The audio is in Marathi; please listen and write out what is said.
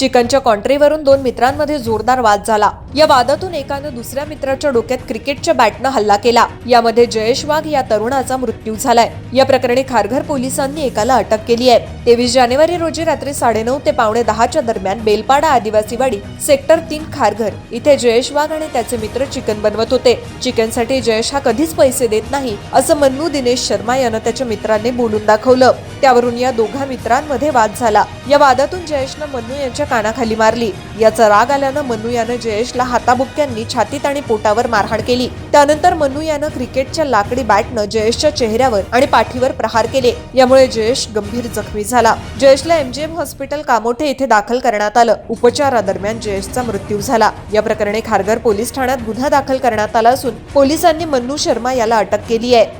चिकनच्या कॉन्ट्रीवरून दोन मित्रांमध्ये जोरदार वाद झाला. या वादातून एकानं दुसऱ्या मित्राच्या डोक्यात क्रिकेटच्या बॅटनं हल्ला केला. यामध्ये जयेश वाघ या तरुणाचा मृत्यू झालाय. या प्रकरणी खारघर पोलिसांनी एकाला अटक केली आहे. तेवीस जानेवारी रोजी रात्री साडेनऊ ते पावणे दहाच्या दरम्यान बेलपाडा आदिवासीवाडी सेक्टर तीन खारघर इथे जयेश वाघ आणि त्याचे मित्र चिकन बनवत होते. चिकनसाठी जयेश हा कधीच पैसे देत नाही असं मन्नू दिनेश शर्मा यानं त्याच्या मित्रांनी बोलून दाखवलं. त्यावरून या दोघा मित्रांमध्ये वाद झाला. या वादातून जयेशनं मन्नू यांच्या कानाखाली मारली. याचा राग आल्यानं मन्नू यानं जयेशला हाताबुक्क्यांनी छातीत आणि पोटावर मारहाण केली. त्यानंतर मन्नू यानं क्रिकेटच्या लाकडी बॅटनं जयेशच्या चेहऱ्यावर आणि पाठीवर प्रहार केले. यामुळे जयेश गंभीर जखमी झाला. जयेशला एमजीएम हॉस्पिटल कामोठे येथे दाखल करण्यात आलं. उपचारादरम्यान जयेशचा मृत्यू झाला. या प्रकरणी खारघर पोलीस ठाण्यात गुन्हा दाखल करण्यात आला असून पोलिसांनी मन्नू शर्मा याला अटक केली आहे.